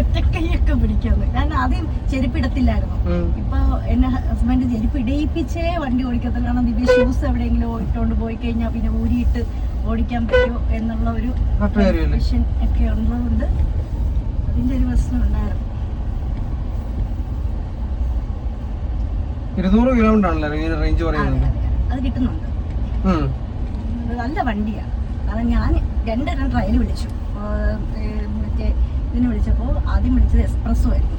ഒറ്റക്കൈയൊക്കെ പിടിക്കുന്നു കാരണം ആദ്യം ചെരുപ്പിടത്തില്ലായിരുന്നു. ഇപ്പൊ എന്നെ ഹസ്ബൻഡ് ചെരുപ്പ് ഇടയിപ്പിച്ചേ വണ്ടി ഓടിക്കത്തില്ല കാരണം ദിവ്യ ഷൂസ് എവിടെയെങ്കിലും ഇട്ടുകൊണ്ട് പോയി കഴിഞ്ഞാൽ പിന്നെ ഊരിയിട്ട് ഓടിക്കാൻ പറ്റുമോ എന്നുള്ള ഒരു മിഷൻ ഒക്കെ ഉള്ളതുകൊണ്ട് അതിന്റെ ഒരു പ്രശ്നം ഉണ്ടായിരുന്നു. ഇരുന്നൂറ് കിലോമീറ്റർ ആണല്ലോ റേഞ്ച് പറയുന്നത്. അത് കിട്ടുന്നുണ്ട്. നല്ല വണ്ടിയാണ് കാരണം ഞാൻ രണ്ടെണ്ണം ട്രയൽ വിളിച്ചു. ഇതിന് വിളിച്ചപ്പോ ആദ്യം വിളിച്ചത് എക്സ്പ്രസ്സോ ആയിരുന്നു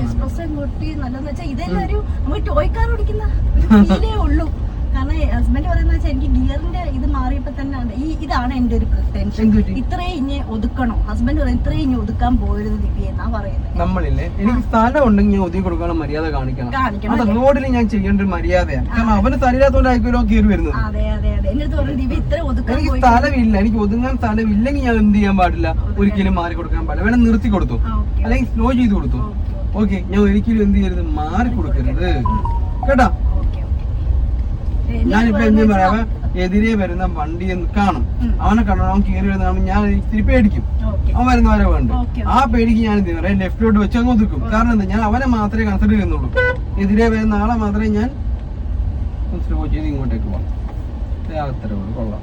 എക്സ്പ്രസ്സോ കൂട്ടി നല്ലതെന്ന് വെച്ചാൽ ഇതെല്ലാം ഒരു നമുക്ക് ടോയ് കാർ ഓടിക്കുന്ന ഉള്ളൂ. കാരണം ഹസ്ബൻഡ് പറയുന്നത് വെച്ചാൽ എനിക്ക് ഗിയറിന്റെ ഇത് മാറിയപ്പോ തന്നെ ഈ ഇതാണ് എന്റെ ഒരു ടെൻഷൻ? ഇത്രയും ഇനി ഒതുക്കണോ? ഹസ്ബൻഡ് പറയും ഇത്രയും ഇനി ഒതുക്കാൻ പോരുത് ദിവ്യ എന്നാ പറയുന്നത്. നമ്മളില്ലേ? എനിക്ക് സ്ഥലം ഉണ്ടെങ്കിൽ ഞാൻ ഒതുക്കി കൊടുക്കാനുള്ള മര്യാദ കാണിക്കണം. അത് റോഡിൽ ഞാൻ ചെയ്യേണ്ട ഒരു മര്യാദയാണ്. കാരണം അവന് സ്ഥലമില്ലാത്തോണ്ടായിരിക്കുമല്ലോ കയറി വരുന്നത്. അതെ അതെ അതെ. എന്റെ അടുത്ത് പറഞ്ഞു ദിവ്യ ഇത്ര ഒതുക്കാൻ എനിക്ക് സ്ഥലമില്ല എനിക്ക് ഒതുങ്ങാൻ സ്ഥലമില്ലെങ്കിൽ ഞാൻ എന്ത് ചെയ്യാൻ പാടില്ല? ഒരിക്കലും മാറി കൊടുക്കാൻ പാടില്ല. വേണം നിർത്തി കൊടുത്തു. അല്ലെങ്കിൽ സ്ലോ ചെയ്ത് കൊടുത്തു. ഓക്കേ, ഞാൻ ഒരിക്കലും എന്ത് ചെയ്യരുത്? മാറി കൊടുക്കരുത്. കേട്ടാ? ഞാനിപ്പോ എന്ത് പറയാ എതിരെ വരുന്ന വണ്ടി എന്ന് കാണും. അവനെ കണ്ടോ അവൻ കയറി വരുന്ന കാണും ഞാൻ ഇത്തിരി പേടിക്കും. അവൻ വരുന്നവരെ വേണ്ട? ആ പേടിക്ക് ഞാൻ എന്ത് പറയാം ലെഫ്റ്റിലോട്ട് വെച്ച് അങ്ങ് ഒതുക്കും. കാരണം എന്താ? ഞാൻ അവനെ മാത്രമേ കൺസിഡർ ചെയ്യുന്നുള്ളൂ. എതിരെ വരുന്ന ആളെ മാത്രമേ ഞാൻ ചെയ്ത് ഇങ്ങോട്ടേക്ക് പോകാം അത്രേ ഉള്ളൂ. കൊള്ളാം.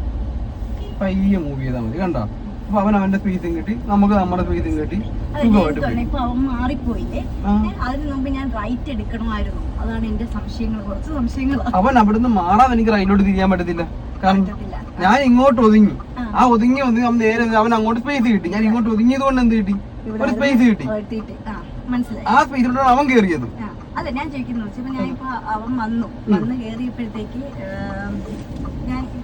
പയ്യെ മൂവ് ചെയ്താൽ മതി. കണ്ടോ? അപ്പൊ അവൻ അവന്റെ സ്പേസും കിട്ടി. നമുക്ക് നമ്മുടെ സ്പേസും കിട്ടി. സുഖമായിട്ട് ഇപ്പൊ അവൻ മാറിപ്പോയില്ലേ? ആ. ഏ, അതിന് മുമ്പ് ഞാൻ റൈറ്റ് എടുക്കണമായിരുന്നു. അതാണ് എന്റെ സംശയങ്ങൾ കുറച്ച് സംശയങ്ങൾ അവൻ അവിടുന്ന് മാറാൻ എനിക്ക് റൈറ്റിലോട്ട് തിരിയാൻ പറ്റത്തില്ല. കാരണം ഞാൻ ഇങ്ങോട്ട് ഒതുങ്ങി. ആ. ഒതുങ്ങി ഒതുങ്ങി അവൻ നേരെ അവൻ അങ്ങോട്ട് സ്പേസ് കിട്ടി. ഞാൻ ഇങ്ങോട്ട് ഒതുങ്ങിയത് കൊണ്ട് എന്ത് കിട്ടി? ഒരു സ്പേസ് കിട്ടി. ആ സ്പേസിലോട്ടാണ് അവൻ കയറിയത് അതെ ഞാൻ ചോദിക്കുന്നു ഞാൻ ഇപ്പൊ അവൻ വന്നു. വന്ന് കേറിയപ്പോഴത്തേക്ക്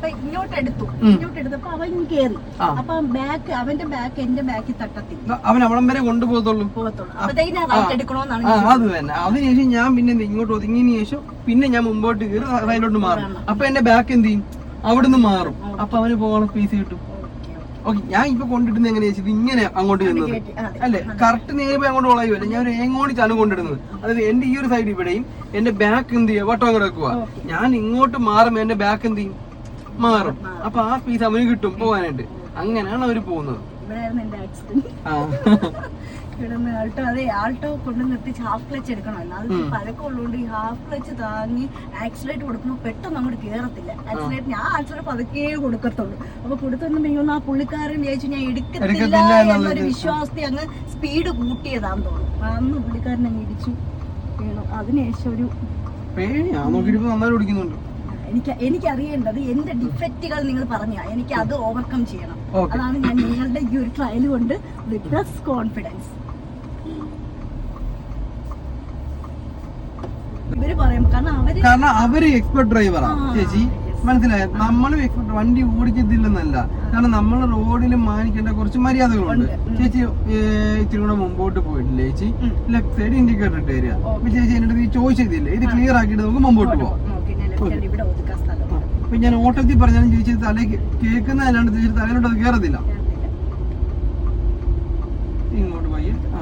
ഇങ്ങോട്ട് എടുത്തു. ഇങ്ങോട്ട് എടുത്തപ്പോ അവൻ കേറി. ആ. അപ്പൊ ബാക്ക് അവന്റെ ബാക്ക് എന്റെ ബാക്കിൽ തട്ടത്തി അവൻ അവിടം വരെ കൊണ്ടുപോകത്തുള്ളൂ. പോകത്തുള്ളൂ. അപ്പത്തേക്ക് ഞാൻ റൈറ്റ് എടുക്കണോന്നാണ് ആ ഞാൻ അത് തന്നെ. അതിനുശേഷം ഞാൻ പിന്നെ ഇങ്ങോട്ട് ഒതുങ്ങിയതിനു ശേഷം പിന്നെ ഞാൻ മുമ്പോട്ട് കയറി അതിലോട്ട് മാറും. അപ്പൊ എന്റെ ബാക്ക് എന്ത് ചെയ്യും? അവിടുന്ന് മാറും. അപ്പൊ അവന് പോകാനുള്ള സ്പേസ് കിട്ടും. ഓക്കേ, ഞാൻ ഇപ്പൊ കൊണ്ടിടുന്നത് എങ്ങനെയാ വെച്ചത് ഇങ്ങനെ അങ്ങോട്ട് ചെന്നത്. അല്ലെ? അല്ലേ കറക്റ്റ് നേരെ പോയി അങ്ങോട്ട് വളയുമല്ല ഞാൻ ഒരു ഏങ്ങോടിച്ചാണ് കൊണ്ടിടുന്നത്. അതായത് എന്റെ ഈ ഒരു സൈഡ് ഇവിടെയും എന്റെ ബാക്ക് എന്ത് ചെയ്യുക? വട്ടം കിടക്കുക ഞാൻ ഇങ്ങോട്ട് മാറുമ്പോ എന്റെ ബാക്ക് എന്ത് ചെയ്യും? മാറും. അപ്പൊ ആ ഫീസ് അവന് കിട്ടും പോകാനായിട്ട്. അങ്ങനെയാണ് അവർ പോകുന്നത്. നിന്ന് ആൾട്ടോ അതെ ആൾട്ടോ കൊണ്ട് നിർത്തിച്ച് ഹാഫ് ക്ലച്ച് എടുക്കണമല്ലോ അത് ഉം. പഴക്കം ഉള്ളതുകൊണ്ട് ഈ ഹാഫ് ക്ലച്ച് താങ്ങി ആക്സിലേറ്റ് കൊടുക്കുമ്പോൾ പെട്ടെന്ന് അങ്ങോട്ട് കേറത്തില്ല. ആക്സിലേറ്റ് ഞാൻ ആക്സിലേറ്റ് പതുക്കേ കൊടുക്കത്തുള്ളൂ. അപ്പൊ കൊടുത്തൊന്നും പെയ്യുന്ന ആ പുള്ളിക്കാരൻ വിചാരിച്ചു ഞാൻ എടുക്കത്തില്ല എന്നൊരു. വിശ്വാസത്തെ അങ്ങ് സ്പീഡ് കൂട്ടിയതാന്ന് തോന്നുന്നു. അന്ന് പുള്ളിക്കാരൻ അങ്ങ് ഇടിച്ചു വീണു. അതിനുശേഷം ഒരു പേടിയാ. നോക്കിയിട്ട് നന്നായി ഓടിക്കുന്നുണ്ട്. എനിക്ക് എനിക്കറിയേണ്ടത് എന്റെ ഡിഫക്റ്റുകൾ നിങ്ങൾ പറഞ്ഞാ. എനിക്ക് അത് ഓവർകം ചെയ്യണം. അതാണ് ഞാൻ നിങ്ങളുടെ ഈ ഒരു ട്രയൽ കൊണ്ട് വിത്ത് കോൺഫിഡൻസ് കാരണം അവർ എക്സ്പെർട്ട് ഡ്രൈവറാണ് ചേച്ചി മനസ്സിലായ? നമ്മളും എക്സ്പെർട്ട് വണ്ടി ഓടിക്കത്തില്ലെന്നല്ല. കാരണം നമ്മൾ റോഡിൽ മാനിക്കേണ്ട കുറച്ച് മര്യാദകളുണ്ട്. ചേച്ചി ഇച്ചിരി കൂടെ മുമ്പോട്ട് പോയിട്ടില്ലേ ചേച്ചി. ലെഫ്റ്റ് സൈഡ് ഇൻഡിക്കേറ്റർ ഇട്ട് തരിക ചേച്ചി എന്നിട്ട് അടുത്ത് ചോദിച്ചതില്ലേ ഇത് ക്ലിയർ ആക്കിയിട്ട് നമുക്ക് മുമ്പോട്ട് പോവാം. അപ്പൊ ഞാൻ ഓട്ടത്തിൽ പറഞ്ഞാലും ചേച്ചി തലയ്ക്ക് കേൾക്കുന്നതല്ലാണ്ട് ചേച്ചി തലയിലോട്ട് അത് കയറത്തില്ല ഇങ്ങോട്ട് പയ്യെ ആ.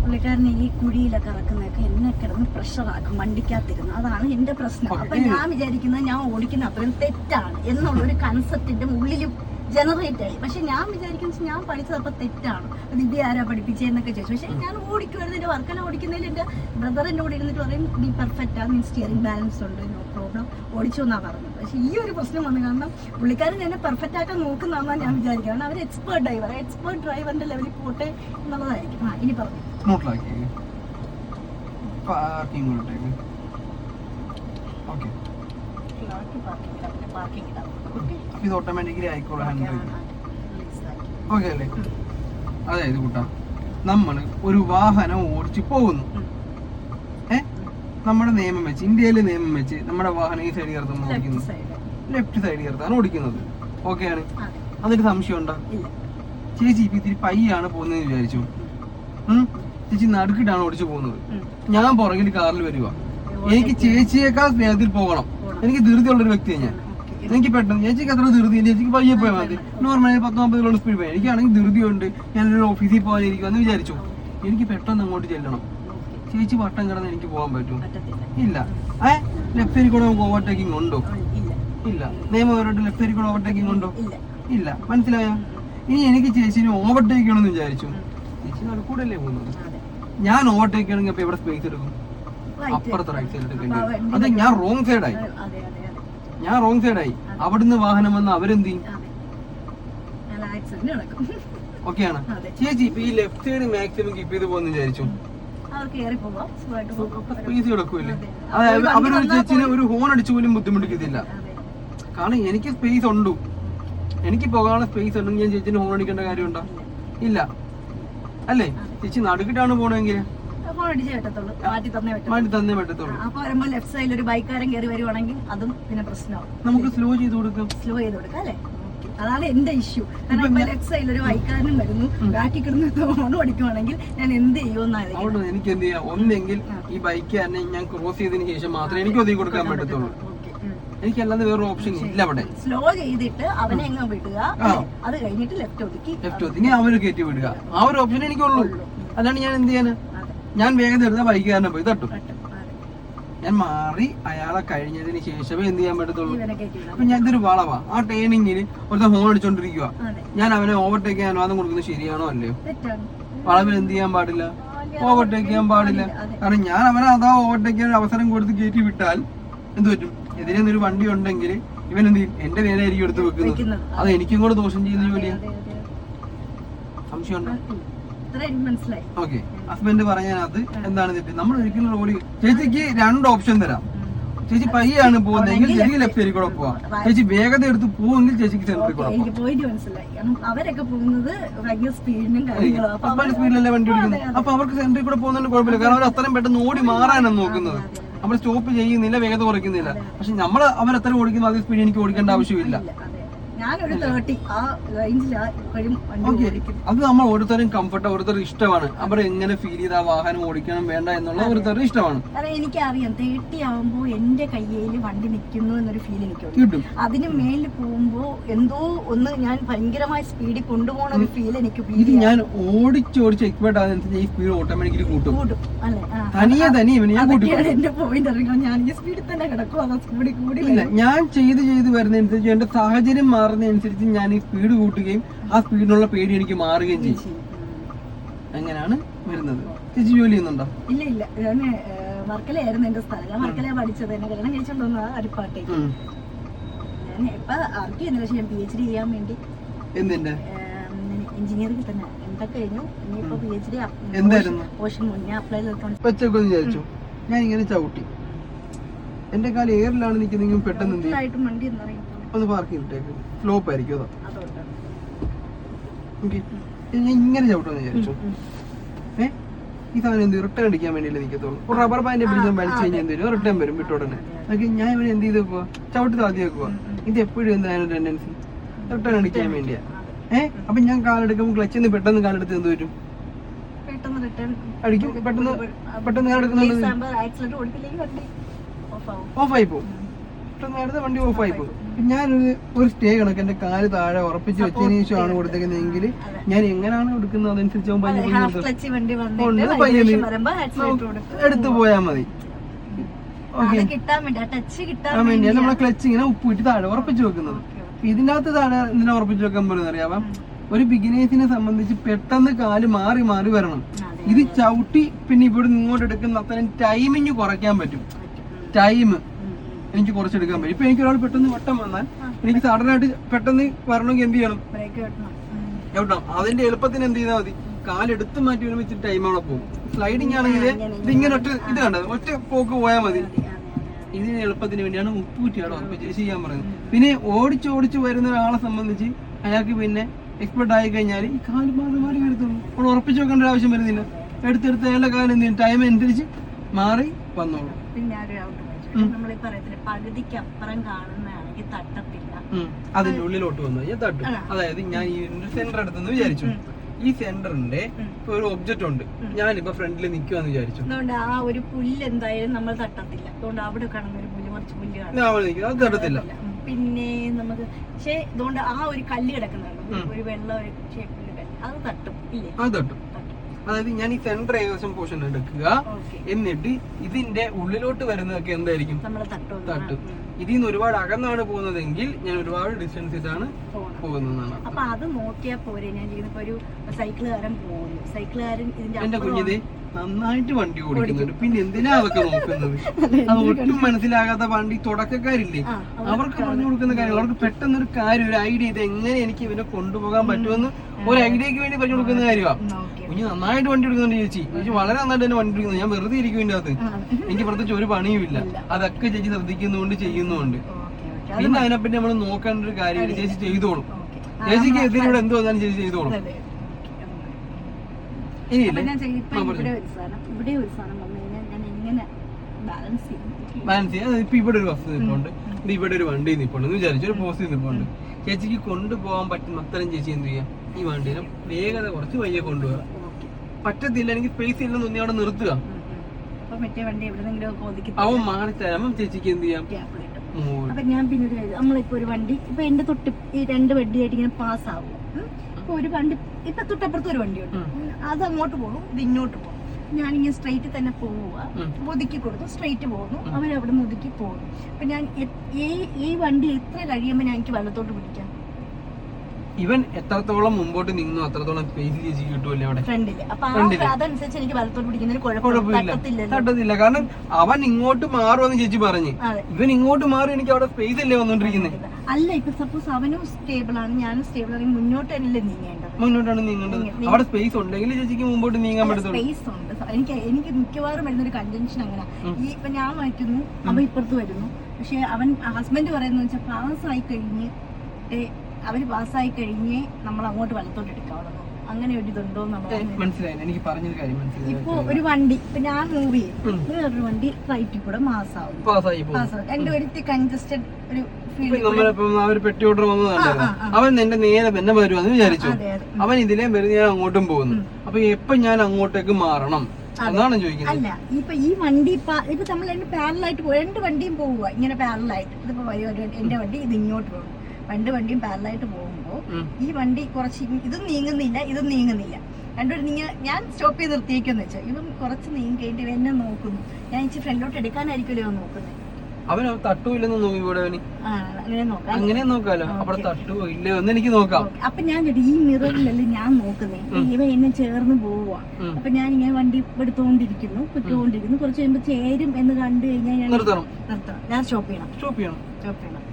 പുള്ളിക്കാരൻ ഈ കുഴിയിലൊക്കെ ഇറക്കുന്നതൊക്കെ എന്നെ കിടന്ന് പ്രഷറാക്കും വണ്ടിക്കകത്തിരുന്ന് അതാണ് എന്റെ പ്രശ്നം. അപ്പൊ ഞാൻ വിചാരിക്കുന്നത് ഞാൻ ഓടിക്കുന്ന അത്രയും തെറ്റാണ്. എന്നുള്ള ഒരു കൺസെപ്റ്റിന്റെ ഉള്ളിലും ജനറേറ്റ് ആയി പക്ഷെ ഞാൻ വിചാരിക്കുന്നത് ഞാൻ പഠിച്ചത് അപ്പൊ തെറ്റാണ്. ദിവ്യ ആരാ പഠിപ്പിച്ചതെന്നൊക്കെ ചോദിച്ചു. പക്ഷെ ഞാൻ ഓടിക്കുമായിരുന്നു എന്റെ വർക്കല ഓടിക്കുന്നതിൽ എന്റെ ബ്രദർ എന്റെ കൂടെ ഇരുന്നിട്ട് പറയും നീ പെർഫെക്റ്റ് ആണ് നീ സ്റ്റിയറിംഗ് ബാലൻസ് ഉണ്ട് നോ പ്രോബ്ലം ഓടിച്ചു എന്നാ പറഞ്ഞത്. പക്ഷെ ഈ ഒരു പ്രശ്നം വന്നു. കാരണം പുള്ളിക്കാരൻ എന്നെ പെർഫെക്റ്റ് ആക്കാൻ നോക്കുന്നതാണെന്നാണ് ഞാൻ വിചാരിക്കുന്നത് കാരണം അവർ എക്സ്പേർട്ട് ഡ്രൈവർ എക്സ്പേർട്ട് ഡ്രൈവറിന്റെ ലെവലിൽ പോട്ടെ എന്നുള്ളതായിരിക്കും. ആ ഇനി പറഞ്ഞു. പാർക്കിംഗ് ഓക്കെ പാർക്കിംഗ് ഇടാം ഇത് ഓട്ടോമാറ്റിക്കലി ആയിക്കോളും ബ്രേക്ക് ഓക്കെ അല്ലേ? അതായത് കൂട്ടാ നമ്മൾ ഒരു വാഹനം ഓടിച്ചു പോകുന്നു. ഏ? നമ്മുടെ നിയമം വെച്ച് ഇന്ത്യയിലെ നിയമം വെച്ച് നമ്മുടെ വാഹനം ഈ സൈഡ് ചേർത്താണ് ഓടിക്കുന്നത് ലെഫ്റ്റ് സൈഡ് ചേർത്താണ് ഓടിക്കുന്നത്. ഓക്കെയാണ് അതൊരു സംശയം ഉണ്ടോ? ചേച്ചി ഇപ്പൊ ഇത്തിരി പയ്യാണ് പോകുന്നതെന്ന് വിചാരിച്ചു? ചേച്ചി നടുക്കിട്ടാണ് ഓടിച്ചു പോകുന്നത്. ഞാൻ പുറകിൽ കാറിൽ വരുവാ. എനിക്ക് ചേച്ചിയേക്കാൾ സ്നേഹത്തിൽ പോകണം. എനിക്ക് ധൃതിയുള്ള ഒരു വ്യക്തിയാണ് ഞാൻ. എനിക്ക് പെട്ടെന്ന് ചേച്ചിക്ക് അത്ര ധൃതി ഇല്ല. ചേച്ചിക്ക് പയ്യെ പോയാൽ മതി. നോർമലായി പത്ത് നാൽപ്പത് കിലോ സ്പീഡ് പോയി. എനിക്കാണെങ്കിൽ ധൃതിയുണ്ട്. ഞാനൊരു ഓഫീസിൽ പോകാനിരിക്കും എന്ന് വിചാരിച്ചു. എനിക്ക് പെട്ടെന്ന് അങ്ങോട്ട് ചെല്ലണം. ചേച്ചി വട്ടം കിടന്ന് എനിക്ക് പോകാൻ പറ്റും ഇല്ല. ഏ? ലെഫ്റ്റ് സൈഡിൽ കൂടെ നമുക്ക് ഓവർടേക്കിംഗ് ഉണ്ടോ? ഇല്ല. നിയമപരമായിട്ട് ലെഫ്റ്റ് സൈഡിൽ കൂടെ ഓവർടേക്കിംഗ് ഉണ്ടോ? ഇല്ല. മനസ്സിലായോ? ഇനി എനിക്ക് ചേച്ചിനെ ഓവർടേക്ക് ചെയ്യണമെന്ന് വിചാരിച്ചു. ചേച്ചി നടക്കൂടല്ലേ പോകുന്നത്? ഞാൻ ഓവർടേക്ക് ചെയ്യണമെങ്കിൽ അപ്പൊ എവിടെ സ്പേസ് എടുക്കും. അപ്പുറത്തെ റൈറ്റ് സൈഡ് എടുക്കേണ്ടി അത് ഞാൻ റോങ് സൈഡായി ഞാൻ റോങ് സൈഡായി അവിടുന്ന് വാഹനം വന്ന് അവരെന്ത് ചെയ്യും? ഓക്കെയാണ് ചേച്ചി ഇപ്പൊ ഈ ലെഫ്റ്റ് സൈഡ് മാക്സിമം കീപ്പ് ചെയ്ത് പോകുന്നു വിചാരിച്ചു. കിടക്കൂല്ലേ. അതായത് അവരൊരു ചേച്ചിനെ ഒരു ഹോൺ അടിച്ചു പോലും ബുദ്ധിമുട്ടിക്കത്തില്ല. കാരണം എനിക്ക് സ്പേസ് ഉണ്ട്. എനിക്ക് പോകാനുള്ള സ്പേസ് ഉണ്ടെങ്കിൽ ഞാൻ ചേച്ചിന് ഹോൺ അടിക്കേണ്ട കാര്യമുണ്ടോ? ഇല്ല. അല്ലേ? ചേച്ചി നടുക്കിട്ടാണ് പോണെങ്കിൽ ഫോൺ അടിച്ചേ പറ്റത്തുള്ളൂ മാറ്റി തന്നേ പറ്റത്തുള്ളൂ മാറ്റി തന്നേ പറ്റത്തുള്ളൂ അപ്പൊ വരുമ്പോ ലെഫ്റ്റ് സൈഡിൽ ഒരു ബൈക്കാരൻ കയറി വരുവാണെങ്കിൽ അതും പിന്നെ പ്രശ്നമാവും. നമുക്ക് സ്ലോ ചെയ്ത് കൊടുക്കാം. സ്ലോ ചെയ്ത് കൊടുക്കാം അല്ലേ? അതാണ് എന്റെ ഇഷ്യൂ കാരണം ഇപ്പൊ ലെഫ്റ്റ് സൈഡിൽ ഒരു ബൈക്കാരനും വരുന്നു. ബാക്കി കിടന്ന് ഓണം അടിക്കുവാണെങ്കിൽ ഞാൻ എന്ത് ചെയ്യുമെന്നാണ് എനിക്ക് എന്ത് ചെയ്യാം? ഒന്നെങ്കിൽ ഈ ബൈക്ക് തന്നെ ഞാൻ ക്രോസ് ചെയ്തതിന് ശേഷം മാത്രമേ എനിക്ക് ഒതുക്കി കൊടുക്കാൻ പറ്റത്തുള്ളൂ. എനിക്ക് അല്ലാതെ വേറെ ഓപ്ഷൻ ഇല്ല അവിടെ സ്ലോ ചെയ്തിട്ട് അവനെ അങ്ങ് വിടുക. അത് കഴിഞ്ഞിട്ട് ലെഫ്റ്റ് ഒതുക്കി. ലെഫ്റ്റ് ഒതുങ്ങി അവർ കയറ്റി വിടുക. ആ ഒരു ഓപ്ഷൻ എനിക്കുള്ളൂ. അതാണ് ഞാൻ എന്ത് ചെയ്യാന്? അതെ ഞാൻ വേഗം എടുത്ത കാരണം പോയി തട്ടു ഞാൻ മാറി അയാളെ കഴിഞ്ഞതിന് ശേഷമേ എന്ത് ചെയ്യാൻ പറ്റത്തുള്ളൂ. അപ്പൊ ഞാൻ ഇതൊരു വളവാ. ആ ട്രെയിനിങ്ങിൽ ഒരുത്ത ഹോൺ അടിച്ചോണ്ടിരിക്കുക ഞാൻ അവനെ ഓവർടേക്ക് ചെയ്യാൻ വാദം കൊടുക്കുന്നത് ശരിയാണോ അല്ലയോ? വളവിൽ എന്ത് ചെയ്യാൻ പാടില്ല? ഓവർടേക്ക് ചെയ്യാൻ പാടില്ല. കാരണം ഞാൻ അവനെ അതാ ഓവർടേക്ക് ചെയ്യാൻ അവസരം കൊടുത്ത് കയറ്റി വിട്ടാൽ എന്ത് പറ്റും? എതിരെ ഒരു വണ്ടി ഉണ്ടെങ്കിൽ ഇവൻ എന്ത് ചെയ്യും? എന്റെ പേരായിരിക്കും എടുത്ത് വെക്കുന്നത്. അത് എനിക്കും കൂടെ ദോഷം ചെയ്യുന്ന ജോലിയാ. അതെ അതെ സംശയമുണ്ടോ? ഓക്കെ. ഹസ്ബൻഡ് പറഞ്ഞതിനകത്ത് എന്താണ് തെറ്റ് നമ്മൾ ഒരിക്കലും റോഡിൽ ചേച്ചിക്ക് രണ്ട് ഓപ്ഷൻ തരാം. ചേച്ചി പയ്യാണ് പോകുന്നതെങ്കിൽ ചേച്ചിക്ക് ലെഫ്റ്റ് സൈഡിൽ കൂടെ പോവാം. ചേച്ചി വേഗത എടുത്ത് പോവെങ്കിൽ ചേച്ചിക്ക് സെന്ററിൽ കൂടെ എനിക്ക് പോയിന്റ് മനസ്സിലായി. അവരൊക്കെ പോകുന്നത് ഭയങ്കര സ്പീഡിനും കാര്യങ്ങളും. സ്പീഡിലല്ലേ വണ്ടി ഓടിക്കുന്നത്? അപ്പൊ അവർക്ക് സെന്ററിൽ കൂടെ പോകുന്നതിന് കുഴപ്പമില്ല. കാരണം അവർ അത്രയും പെട്ടെന്ന് ഓടി മാറാനാണ് നോക്കുന്നത്. നമ്മൾ സ്റ്റോപ്പ് ചെയ്യുന്നില്ല വേഗത കുറയ്ക്കുന്നില്ല. പക്ഷെ നമ്മൾ അവരെത്ര ഓടിക്കുന്നു അതേ സ്പീഡ് എനിക്ക് ഓടിക്കേണ്ട ആവശ്യമില്ല. ഞാനൊരു തേർട്ടി ആ വണ്ടി ഓടിക്കും. അത് നമ്മൾ ഓരോരുത്തരും കംഫർട്ട് ഓരോരുത്തരും ഇഷ്ടമാണ്. അവർ എങ്ങനെ ഫീൽ ചെയ്ത് ആ വാഹനം ഓടിക്കണം വേണ്ട എന്നുള്ള ഓരോരുത്തരും ഇഷ്ടമാണ്. കാരണം എനിക്കറിയാം തേർട്ടി ആവുമ്പോ എന്റെ കയ്യിൽ വണ്ടി നിൽക്കുന്നു എന്നൊരു ഫീൽ എനിക്ക് കിട്ടും. അതിന് മേലിൽ പോകുമ്പോ എന്തോ ഒന്ന് ഞാൻ ഭയങ്കരമായ സ്പീഡിൽ കൊണ്ടുപോകണ ഒരു ഫീൽ എനിക്ക് ഇത് ഞാൻ ഓടിച്ചോടിച്ച് എക്സ്പേർട്ട് ആകുന്നതിനനുസരിച്ച് ഈ സ്പീഡ് ഓട്ടോമാറ്റിക്കലി കൂട്ടും. കൂടും. അല്ലേ? തനിയെ ഇവന് ഞാൻ കൂട്ടി അതൊക്കെയാണ് എന്റെ പോയിന്റ് അറിയാം ഞാൻ ഈ സ്പീഡിൽ തന്നെ കിടക്കും. അതോ സ്പീഡിൽ കൂടി ഇല്ല ഞാൻ ചെയ്ത് ചെയ്ത് വരുന്നതനുസരിച്ച് എന്റെ സാഹചര്യം മാറുന്നതനുസരിച്ച് ഞാൻ ഈ സ്പീഡ് കൂട്ടുകയും ആ സ്പീഡിനുള്ള പേടി എനിക്ക് മാറുകയും ചെയ്യും. അങ്ങനെയാണ് വരുന്നത്. ചേച്ചി ജോലി ചെയ്യുന്നുണ്ടോ? ഇല്ല ഇല്ല. ഞാൻ വർക്കലയായിരുന്നു എന്റെ സ്ഥലം. ഞാൻ വർക്കല പഠിച്ചത്. എന്നെ കല്യാണം കഴിച്ചോണ്ടോന്ന് അരിപ്പാട്ടേക്ക് ഞാൻ ഇപ്പൊ വർക്ക് ചെയ്യുന്നില്ല പക്ഷെ ഞാൻ പി എച്ച് ഡി ചെയ്യാൻ വേണ്ടി. എന്തിന്റെ? എഞ്ചിനീയറിംഗ് തന്നെ. എന്തൊക്കെ കഴിഞ്ഞു. ഇനിയിപ്പോ പി എച്ച് ഡി ഓഷൻ മുന്നേ അപ്ലൈ വിചാരിച്ചു ഞാൻ ഇങ്ങനെ ചവിട്ടി. എന്റെ കാലം ഏറിലാണ് നിൽക്കുന്നെങ്കിൽ പെട്ടെന്ന് മണ്ടി ചെയ്യും ഒന്ന് പാർക്ക് ചെയ്തിട്ടേക്ക്. സ്ലോപ്പ് ആയിരിക്കും അതാ. ഞാൻ ഇങ്ങനെ ചവിട്ടുമെന്ന് വിചാരിച്ചു. ഏ? സാധനം എന്ത് റിട്ടേൺ അടിക്കാൻ വേണ്ടിയില്ല നിൽക്കത്തുള്ളൂ ഒരു റബ്ബർ ബാൻഡ് പിടിക്കാൻ വലിച്ചു കഴിഞ്ഞാൽ എന്ത് വരും റിട്ടേൺ വരും വിട്ടോടനെ. എനിക്ക് ഞാൻ ഇവനെ എന്ത് ചെയ്ത് വെക്കുക ചവിട്ടി താത്തി വെക്കുക ഇത് എപ്പോഴും എന്തായാലും ടെൻഡൻസി റിട്ടേൺ അടിക്കാൻ വേണ്ടിയാ. ഏ? അപ്പൊ ഞാൻ കാലെടുക്കുമ്പോൾ ക്ലച്ചിൽ നിന്ന് പെട്ടെന്ന് കാലെടുത്ത് എന്ത് വരും അടിക്കും. പെട്ടെന്ന് പെട്ടെന്ന് കാലെടുക്കുന്നുണ്ട് ഓഫായി പോകും പെട്ടെന്ന് അടുത്ത വണ്ടി ഓഫായി പോകും ഞാനൊരു ഒരു സ്റ്റേ കണക്ക് എന്റെ കാൽ താഴെ ഉറപ്പിച്ച് വെച്ചതിന് ശേഷമാണ് കൊടുത്തേക്കുന്നതെങ്കിൽ ഞാൻ എങ്ങനെയാണ് കൊടുക്കുന്നത് അതനുസരിച്ച് എടുത്തു പോയാൽ മതി. നമ്മളെ ക്ലച്ച് ഇങ്ങനെ ഉപ്പിട്ട് താഴെ ഉറപ്പിച്ച് വെക്കുന്നത്. ഇതിനകത്ത് താഴെ എന്തിനാ ഉറപ്പിച്ച് വെക്കാൻ പറ്റുന്ന അറിയാവാം? ഒരു ബിഗിനേഴ്സിനെ സംബന്ധിച്ച് പെട്ടെന്ന് കാൽ മാറി മാറി വരണം. ഇത് ചവിട്ടി പിന്നെ ഇവിടെ ഇങ്ങോട്ട് എടുക്കുന്ന അത്രയും ടൈമിങ് കുറയ്ക്കാൻ പറ്റും. ടൈം എനിക്ക് കുറച്ചെടുക്കാൻ പറ്റും. ഇപ്പൊ എനിക്ക് ഒരാൾ പെട്ടെന്ന് വട്ടം വന്നാൽ എനിക്ക് സഡൻ ആയിട്ട് പെട്ടെന്ന് വരണമെങ്കിൽ എന്ത് ചെയ്യണം. എവിടാം അതിന്റെ എളുപ്പത്തിന് എന്ത് ചെയ്താൽ മതി. കാലെടുത്ത് മാറ്റി വരുമ്പോൾ ഇച്ചിരി ടൈം അവിടെ പോകും. സ്ലൈഡിങ് ആണെങ്കിൽ ഇത് ഇങ്ങനെ. ഒറ്റ ഇത് കണ്ടത് ഒറ്റ പോക്ക് പോയാൽ മതി. ഇതിന് എളുപ്പത്തിന് വേണ്ടിയാണ് ഉപ്പൂറ്റിയാണ് ഉറപ്പിച്ച് ചെയ്യാൻ പറയുന്നത്. പിന്നെ ഓടിച്ച് ഓടിച്ച് വരുന്ന ഒരാളെ സംബന്ധിച്ച് അയാൾക്ക് പിന്നെ എക്സ്പെർട്ട് ആയി കഴിഞ്ഞാൽ ഈ കാൽ മാറി മാറി വരത്തുള്ളൂ അവൾ ഉറപ്പിച്ച് വെക്കേണ്ട ആവശ്യം വരുന്നില്ല. എടുത്തെടുത്ത് അയാളുടെ കാലം എന്ത് ചെയ്യും? ടൈം അനുസരിച്ച് മാറി വന്നോളൂ. പിന്നെ ഒരു ഈ പറയത്തില്ല പകുതിക്ക് അപ്പുറം കാണുന്നതാണെങ്കിൽ തട്ടത്തില്ല. അതിന്റെ ഉള്ളിലോട്ട് വന്നു കഴിഞ്ഞാൽ തട്ടും. അതായത് ഞാൻ ഈ സെന്റർ എടുത്തെന്ന് വിചാരിച്ചു. ഈ സെന്ററിന്റെ ഒരു ഒബ്ജക്റ്റ് ഉണ്ട്. ഞാനിപ്പോ ഫ്രണ്ടിൽ നിൽക്കുവാന്ന് വിചാരിച്ചു. അതുകൊണ്ട് ആ ഒരു പുല്ല് എന്തായാലും നമ്മൾ തട്ടത്തില്ല. അതുകൊണ്ട് അവിടെ കാണുന്ന ഒരു പുല്ല് കുറച്ച് പുല്ല് കാണും. അത് തട്ടത്തില്ല. പിന്നെ നമുക്ക് പക്ഷേ ഇതുകൊണ്ട് ആ ഒരു കല്ല് കിടക്കുന്നുണ്ട്. ഒരു- വെള്ള ഒരു ഷേപ്പിൽ അത് തട്ടും. ഇല്ലേ? അത് തട്ടും. അതായത് ഞാൻ ഈ സെന്റർ ഏകദേശം പോർഷൻ എടുക്കുക. എന്നിട്ട് ഇതിന്റെ ഉള്ളിലോട്ട് വരുന്നതൊക്കെ എന്തായിരിക്കും? തട്ടും. ഇതിൽ നിന്ന് ഒരുപാട് അകന്നാണ് പോകുന്നതെങ്കിൽ ഞാൻ ഒരുപാട് ഡിസ്റ്റൻസ് ആണ് പോണം. പോകുന്നതാണ്. അപ്പൊ അത് നോക്കിയാ പോരെ? ഞാൻ ചെയ്യുന്ന ഒരു സൈക്കിളുകാരൻ പോകുന്നു. സൈക്കിളുകാരൻ ഇതിന്റെ എന്റെ കുഞ്ഞിതേ നന്നായിട്ട് വണ്ടി ഓടിക്കുന്നുണ്ട്. പിന്നെ എന്തിനാ അതൊക്കെ നോക്കുന്നത്? അത് ഒട്ടും മനസ്സിലാകാത്ത വണ്ടി തുടക്കക്കാരില്ലേ? അവർക്ക് പറഞ്ഞു കൊടുക്കുന്ന കാര്യങ്ങൾ അവർക്ക് പെട്ടെന്ന് ഒരു കാര്യം ഒരു ഐഡിയ ഇത് എങ്ങനെ എനിക്ക് ഇവനെ കൊണ്ടുപോകാൻ പറ്റുമെന്ന് ഒരു ഐഡിയക്ക് വേണ്ടി പറഞ്ഞു കൊടുക്കുന്ന കാര്യമാണ് കുഞ്ഞ് നന്നായിട്ട് വണ്ടി എടുക്കുന്നുണ്ട് ചേച്ചി. ചേച്ചി വളരെ നന്നായിട്ട് തന്നെ വണ്ടി എടുക്കുന്നു ഞാൻ വെറുതെ ഇരിക്കും ഇതിന്റെ അകത്ത്. എനിക്ക് പ്രത്യേകിച്ച് ഒരു പണിയും ഇല്ല. അതൊക്കെ ചേച്ചി ശ്രദ്ധിക്കുന്നുണ്ട് ചെയ്യുന്നുണ്ട്. പിന്നെ അതിനെപ്പറ്റി നമ്മൾ നോക്കേണ്ട ഒരു കാര്യമില്ല ചേച്ചി ചെയ്തോളും. ചേച്ചിക്ക് എതിരൂടെ എന്ത് വന്നാലും ചേച്ചി ചെയ്തോളും. ഇവിടെ ഒരു ബാലൻസ് ചെയ്യും? ഇപ്പൊ ഇവിടെ വസ്തു നിൽപ്പുണ്ട്. ഇവിടെ ഒരു വണ്ടി നിൽപ്പുണ്ട്. എന്ന് വിചാരിച്ചു ഒരു പോസ്റ്റ് നിൽപ്പുണ്ട്. ചേച്ചിക്ക് കൊണ്ടുപോകാൻ പറ്റുന്ന അത്തരം ചേച്ചി എന്ത് ചെയ്യാം? ഈ വണ്ടിനെ വേഗത കുറച്ച് വയ്യ കൊണ്ടുപോകാം. പറ്റത്തില്ല എനിക്ക് സ്പേസ് ഇല്ലെന്ന് നീ അവിടെ നിർത്തുക. അവൻ മാറിത്തരാം. തരാം ചേച്ചിക്ക് എന്ത് ചെയ്യാം? അപ്പൊ ഞാൻ പിന്നെ നമ്മളിപ്പോ ഒരു വണ്ടി ഇപ്പൊ എന്റെ തൊട്ട് ഈ രണ്ട് വണ്ടിയായിട്ട് ഇങ്ങനെ പാസ് ആവും. ഇപ്പൊ ഒരു വണ്ടി ഇപ്പൊ തൊട്ടപ്പുറത്ത് ഒരു വണ്ടിയുണ്ട്. അത് അങ്ങോട്ട് പോകും ഇത് ഇങ്ങോട്ട് പോകും. ഞാനിങ്ങനെ സ്ട്രെയിറ്റ് തന്നെ പോവുക. ഒതുക്കി കൊടുത്തു സ്ട്രെയിറ്റ് പോകുന്നു. അവരവിടെ നിന്ന് ഒതുക്കി പോകുന്നു അപ്പൊ ഞാൻ ഈ ഈ വണ്ടി എത്ര കഴിയുമ്പോൾ ഞാൻ എനിക്ക് വലത്തോട്ട് പിടിക്കാം? ഇവൻ എത്രത്തോളം മുമ്പോട്ട് നിന്നു അത്രത്തോളം സ്പേസ് ചേച്ചി കിട്ടുമല്ലേ അവിടെ? അതനുസരിച്ച് എനിക്ക് വലത്തോട്ട് പിടിക്കുന്നതിന് തട്ടത്തില്ല. കാരണം അവൻ ഇങ്ങോട്ട് മാറുമെന്ന് ചേച്ചി പറഞ്ഞു. ഇവൻ ഇങ്ങോട്ട് മാറി എനിക്ക് അവിടെ സ്പേസ് അല്ലേ വന്നോണ്ടിരിക്കുന്നത് അല്ല ഇപ്പൊ സപ്പോസ് അവനും സ്റ്റേബിൾ ആണ്. ഞാനും സ്റ്റേബിൾ ആണെങ്കിൽ മുന്നോട്ടല്ലേ നീങ്ങേണ്ടത്? മുന്നോട്ടാണ് നീങ്ങേണ്ടത്. അവിടെ സ്പേസ് ഉണ്ടെങ്കിൽ ചേച്ചിക്ക് മുമ്പോട്ട് നീങ്ങാൻ പറ്റത്തുള്ളൂ. സ്പേസ് ഉണ്ട്. എനിക്ക് എനിക്ക് മിക്കവാറും വരുന്ന ഒരു കൺജൻഷൻ അങ്ങനെ. ഈ ഇപ്പൊ ഞാൻ മാറ്റുന്നു അവൻ ഇപ്പുറത്ത് വരുന്നു. പക്ഷെ അവൻ ഹസ്ബൻഡ് പറയുന്നത് വെച്ചാൽ ആയി കഴിഞ്ഞ് ഏ, അവർ പാസ്സായി കഴിഞ്ഞേ നമ്മൾ അങ്ങോട്ട് വലത്തോട്ട് എടുക്കാവുള്ളൂ അങ്ങനെ ഒരു ഇതുണ്ടോ ഏ, നമ്മൾ മനസ്സിലായി. എനിക്ക് പറഞ്ഞൊരു കാര്യം മനസ്സിലായി. ഇപ്പൊ ഒരു വണ്ടി ഇപ്പൊ ഞാൻ മൂവ്. ചെയ്യും. വേറൊരു വണ്ടി റൈറ്റിൽ കൂടെ മാസാവും എന്റെ രണ്ടുപേരും കൺജസ്റ്റഡ് ഒരു ഒരു പെട്ടി ഓർഡർ ആ. അവൻ എന്റെ നേരെ തന്നെ വരുവാന്ന് വിചാരിച്ചു. അവൻ ഇതിലേ വരുന്ന ഞാൻ അങ്ങോട്ടും പോകുന്നു. അപ്പൊ എപ്പൊ ഞാൻ അങ്ങോട്ടേക്ക് മാറണം അതാണ് ചോദിക്കുന്നത്. അല്ല ഇപ്പൊ ഈ വണ്ടി ഇപ്പൊ നമ്മൾ രണ്ട് പാരലായിട്ട് രണ്ട് വണ്ടിയും പോവുക ഇങ്ങനെ പാരലായിട്ട് ഇതിപ്പോ ഒരു എന്റെ വണ്ടി ഇത് ഇങ്ങോട്ട് പോകും. രണ്ട് വണ്ടിയും പാരലായിട്ട് പോകുമ്പോ ഈ വണ്ടി കുറച്ച് ഇതും നീങ്ങുന്നില്ല ഇതും നീങ്ങുന്നില്ല. രണ്ടുപേരും നീങ്ങ ഞാൻ സ്റ്റോപ്പ് ചെയ്ത് നിർത്തിയേക്കെന്ന് വെച്ചാൽ ഇവൻ കുറച്ച് നീങ്ങി കഴിഞ്ഞിട്ട് എന്നെ നോക്കുന്നു. ഞാൻ ഇച്ചിരി ഫ്രണ്ടിലോട്ട് എടുക്കാനായിരിക്കുമല്ലോ നോക്കുന്നത് അവൻ നോക്കി ഇവിടെ അങ്ങനെ നോക്കാലോ? അവിടെ തട്ടു എനിക്ക് നോക്കാം. അപ്പൊ ഞാൻ ഈ മിററിലല്ലേ ഞാൻ നോക്കുന്നേ. ഇവ എന്നെ ചേർന്ന് പോവാ. അപ്പൊ ഞാൻ ഇങ്ങനെ വണ്ടി എടുത്തുകൊണ്ടിരിക്കുന്നു കുറ്റുകൊണ്ടിരിക്കുന്നു കുറച്ച് കഴിയുമ്പോ ചേരും എന്ന് കണ്ടു കഴിഞ്ഞാൽ ഞാൻ നിർത്തണം. നിർത്തണം. ഞാൻ സ്റ്റോപ്പ് ചെയ്യണം. സ്റ്റോപ്പ് ചെയ്യണം. സ്റ്റോപ്പ് ചെയ്യണം.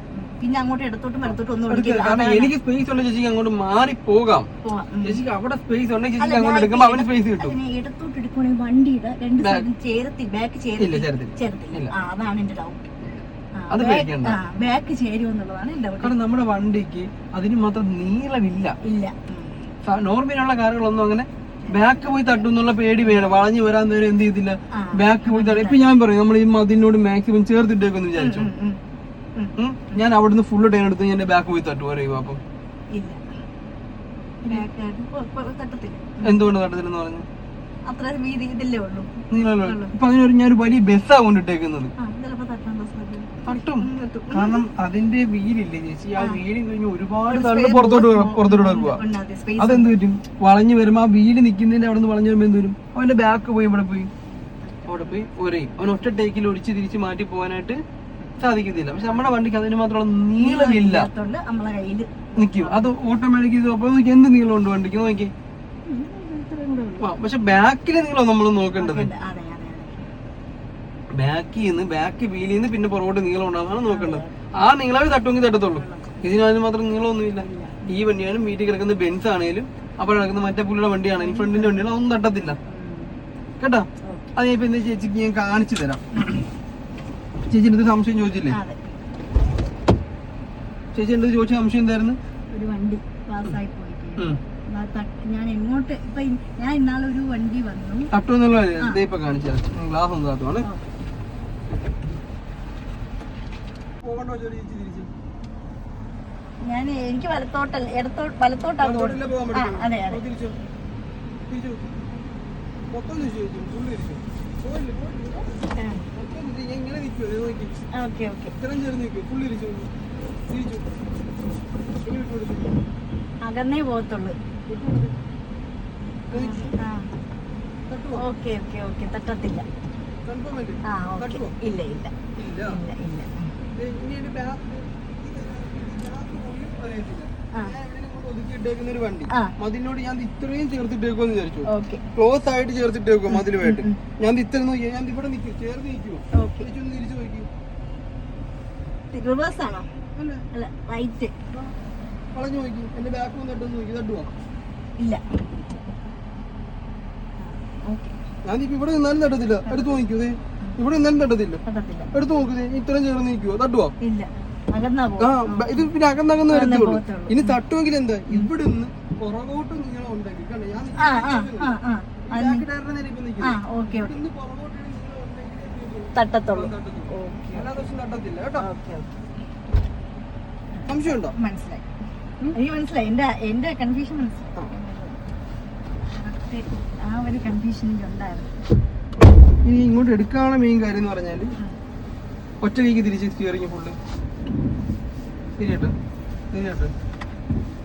പിന്നെ അങ്ങോട്ട് ഇടത്തോട്ടും വലത്തോട്ടും ഒന്നും എടുക്കരുത്. ഓടിക്കില്ല കാരണം എനിക്ക് സ്പേസ് ഉള്ള ചേച്ചി അങ്ങോട്ട് മാറി പോകാം. ചേച്ചി ചേച്ചിക്ക് അവിടെ സ്പേസ് ഉണ്ടെങ്കിൽ ചേച്ചി ചേച്ചിക്ക് അങ്ങോട്ട് എടുക്കുമ്പോൾ എടുക്കുമ്പോ അവന് സ്പേസ് കിട്ടും. ഇടത്തോട്ട് എടുക്കുവാണെങ്കിൽ വണ്ടിയുടെ രണ്ട്. സൈഡും ചേരത്തി ബാക്ക് ചേരത്തില്ല. ചേരത്തില്ല. അതാണ് എന്റെ ഡൗട്ട് അത്. ബാക്ക് ചേരുമെന്നുള്ളതാണ് കാരണം നമ്മുടെ വണ്ടിക്ക് അതിന് മാത്രം നീളമില്ല. ഇല്ല. നോർമലുള്ള കാറുകളൊന്നും അങ്ങനെ ബാക്ക് പോയി തട്ടും എന്നുള്ള പേടി വേണം. വളഞ്ഞു വരാൻ നേരം എന്ത് ചെയ്തില്ല ബാക്ക് പോയി തട്ടും. ഇപ്പൊ ഞാൻ പറയും നമ്മൾ ഈ മതിനോട് മാക്സിമം ചേർത്തിട്ടേക്കെന്ന് വിചാരിച്ചു. ഞാൻ അവിടുന്ന് ഫുള്ള് ടൈം എടുത്ത് ഞാൻ ബാക്ക് പോയി തട്ടു. പറയുക അപ്പം. എന്തുകൊണ്ട് തട്ടത്തില്ലെന്ന് പറഞ്ഞു? ഇപ്പൊ അങ്ങനെ ഒരു ഞാനൊരു വലിയ ബസ്സാ കൊണ്ടിട്ടേക്കുന്നത്. തട്ടും കാരണം അതിന്റെ വീലില്ലേ ചേച്ചി? ആ വീൽ കഴിഞ്ഞ് ഒരുപാട് ഒരു തള്ളു പുറത്തോട്ട് വരും, പുറത്തോട്ട് space അതെന്ത് പറ്റും? വളഞ്ഞു വരുമ്പോ ആ വീൽ നിക്കുന്നതിന്റെ അവിടെ നിന്ന് വളഞ്ഞു വരുമ്പോ എന്ത് വരും? അവന്റെ ബാക്ക് പോയി ഇവിടെ പോയി. അവിടെ പോയി ഒരേ. അവൻ ഒറ്റ ടേക്കിൽ ഒടിച്ച് തിരിച്ച് മാറ്റി പോകാനായിട്ട് സാധിക്കത്തില്ല. പക്ഷെ നമ്മുടെ വണ്ടിക്ക് അതിന് മാത്രമുള്ള നീളമില്ല. നിൽക്കും അത് ഓട്ടോമാറ്റിക് ഇത് അപ്പൊ നോക്കി. എന്ത് നീളമുണ്ട് വണ്ടിക്ക്? നോക്കി. പക്ഷെ ബാക്കിലെ നീളം നമ്മൾ നോക്കേണ്ടത്. ബാക്കിൽ നിന്ന് ബാക്ക് വീലിൽ നിന്ന് പിന്നെ പുറകോട്ട് നീളം ഉണ്ടാകുന്നതാണ് നോക്കേണ്ടത്. ആ നീളമേ തട്ടുമെങ്കിൽ തട്ടത്തുള്ളൂ. ഇതിന് അതിന് മാത്രം നീളമൊന്നുമില്ല. ഈ വണ്ടിയാണെങ്കിലും വീട്ടിൽ കിടക്കുന്ന ബെൻസ് ആണെങ്കിലും അപ്പോൾ കിടക്കുന്ന മറ്റേ പുള്ളിയുടെ വണ്ടിയാണെങ്കിലും ഫ്രണ്ടിന്റെ വണ്ടിയാണെങ്കിലും ഒന്നും തട്ടത്തില്ല. കേട്ടോ? അത് ഞാൻ ഇപ്പൊ എന്താ ചേച്ചിക്ക് ഞാൻ കാണിച്ചു തരാം. ചേച്ചി എന്ത് സംശയം ചോദിച്ചില്ലേ? ചേച്ചി എന്ത് ചോദിച്ച സംശയം എന്തായിരുന്നു? ഒരു വണ്ടി പാസ്സായി പോയി ഞാൻ എങ്ങോട്ട് ഇപ്പൊ ഞാൻ ഇന്നാളെ ഒരു വണ്ടി വന്നു. തട്ടു എന്നുള്ള കാണിച്ചു ഗ്ലാസ് ഒന്ന് ചേച്ചി തിരിച്ച്? ഞാൻ എനിക്ക് വലത്തോട്ടല്ല ഇടത്തോ വലത്തോട്ടാണ് അതെ അതെ. മൊത്തം ഇങ്ങനെ ദേ നോക്കി. ഓക്കെ ഓക്കെ ഇത്രയും ചേർന്ന് നിൽക്കുവോ, ഫുള്ള് ഇരിച്ചു വിട്ടു. അകന്നേ പോകത്തുള്ളൂ വിട്ടു തട്ടുവോ? ഓക്കെ ഓക്കെ ഓക്കെ തട്ടത്തില്ല അല്ലേ? ആ ഓക്കെ തട്ടുവോ? ഇല്ല ഇല്ല ഇല്ല. ഇല്ല ഇനി പോലും. ആ. ഒതുക്കിയിട്ടേക്കുന്ന ഒരു വണ്ടി. മതിലിനോട് ഞാൻ ഇത് ഇത്രയും ചേർത്തിട്ടേക്കുമെന്ന് വിചാരിച്ചു. ഓക്കെ. ക്ലോസ് ആയിട്ട് ചേർത്തിട്ടേക്കും മതിലുമായിട്ട് ഞാൻ ഇത്ര നോക്കിയാ. ഞാൻ ഇവിടെ നിൽക്കും നിൽക്കുമോ തിരിച്ചു നോക്കി. റിവേഴ്സ് ആണോ അല്ല റൈറ്റ്. വളഞ്ഞു നോക്കി. എന്റെ ബാക്ക് ഒന്ന് തട്ടൊന്ന് നോക്കി. തട്ടുവാ ഇല്ല. ഇപ്പൊ ഇവിടെ നിന്നാലും തട്ടത്തില്ല. എടുത്തു നോക്കൂ ദേ. ഇവിടെ നിന്നാലും തട്ടത്തില്ല. എടുത്തു നോക്കുന്നേ നോക്കൂ ഇത്രയും ചേർന്ന് നിൽക്കുവോ? തട്ടുവാ ഇല്ല. ആ ഇത് പിന്നെ അകന്നകന്ന് അകന്നേ വരത്തുള്ളൂ ഇനി തട്ടുമെങ്കിൽ എന്താ? ഇവിടെ നിന്ന് പുറകോട്ട് നീളം ഉണ്ടെങ്കിൽ കണ്ടോ? ഞാൻ തട്ടത്തുള്ളൂ. തട്ടത്തില്ല കേട്ടോ. സംശയമുണ്ടോ? മനസ്സിലായി. എനിക്ക് മനസ്സിലായി. എന്റെ എന്റെ കൺഫ്യൂഷൻ മനസ്സിലായി. ആ. ആ ഒരു കൺഫ്യൂഷൻ എനിക്ക് ഉണ്ടായിരുന്നു. ഇനി ഇങ്ങോട്ട് എടുക്കാനുള്ള മെയിൻ കാര്യം എന്ന് പറഞ്ഞാൽ ഒറ്റ കൈക്ക് തിരിച്ച് സ്റ്റിയറിംഗ് ഫുള്ള് തിരിയട്ടെ? തിരിയട്ടെ?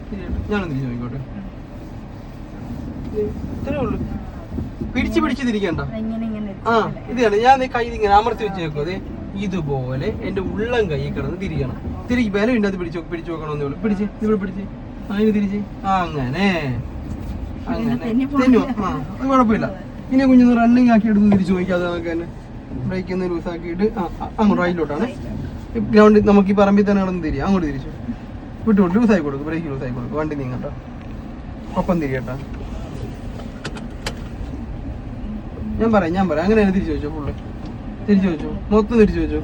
തിരിയട്ടെ? ഞാനൊന്ന് തിരിച്ചു നോക്കിക്കോട്ടെ. ഇത്രേ ഉള്ളൂ. പിടിച്ച് പിടിച്ച് തിരിക്കണ്ട. ആ ഇതാണ് ഞാൻ കൈ ഇങ്ങനെ അമർത്തി വെച്ചേക്കും അതെ ഇതുപോലെ എന്റെ ഉള്ളം കൈ കിടന്ന് തിരിക്കണം തിരിക്ക് ബലം ഉണ്ട് അത് പിടിച്ചു പിടിച്ചു നോക്കണമെന്നേ ഉള്ളൂ. പിടിച്ച് ഇവിടെ പിടിച്ച്. അങ്ങനെ തിരിച്ച്. ആ അങ്ങനെ. അങ്ങനെ. ആ കുഴപ്പമില്ല. ഇനി കുഞ്ഞൊന്ന് റണ്ണിങ് ആക്കി എടുത്ത് തിരിച്ചു നോക്കിയാൽ നമുക്ക് തന്നെ. ബ്രേക്ക് ഒന്ന് ലൂസ് ആക്കിയിട്ട് ആ ആ, അങ്ങോട്ട് റൈറ്റിലോട്ടാണ് ഗ്രൗണ്ട് നമുക്ക് ഈ പറമ്പിൽ തന്നെ കിടന്ന് തിരിയാം. അങ്ങോട്ട് തിരിച്ചു. വിട്ടു വിട്ടു ആയി കൊടുക്കും. ബ്രേക്ക് ലൂസ് ആയി കൊടുക്കും. വണ്ടി നീങ്ങട്ടോ ഒപ്പം തിരിയട്ടാ ഞാൻ പറയാം ഞാൻ പറയാം. അങ്ങനെ തിരിച്ചു വെച്ചോ ഫുള്ള് തിരിച്ചു വെച്ചോ മൊത്തം തിരിച്ചു വെച്ചോ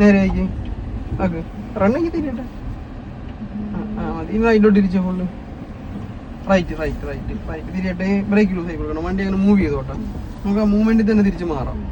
നേരെ ആയിക്കേ. Okay running തിരിയട്ടെ? ആ, മതി. ഇനി റൈറ്റിലോട്ട് തിരിച്ചോ full right right right right തിരിയട്ടെ brake loose ആയി കൊടുക്കണം. വണ്ടി അങ്ങനെ മൂവ് ചെയ്തോട്ടെ. നമുക്ക് ആ മൂവ്മെന്റിൽ തന്നെ തിരിച്ച് മാറാം.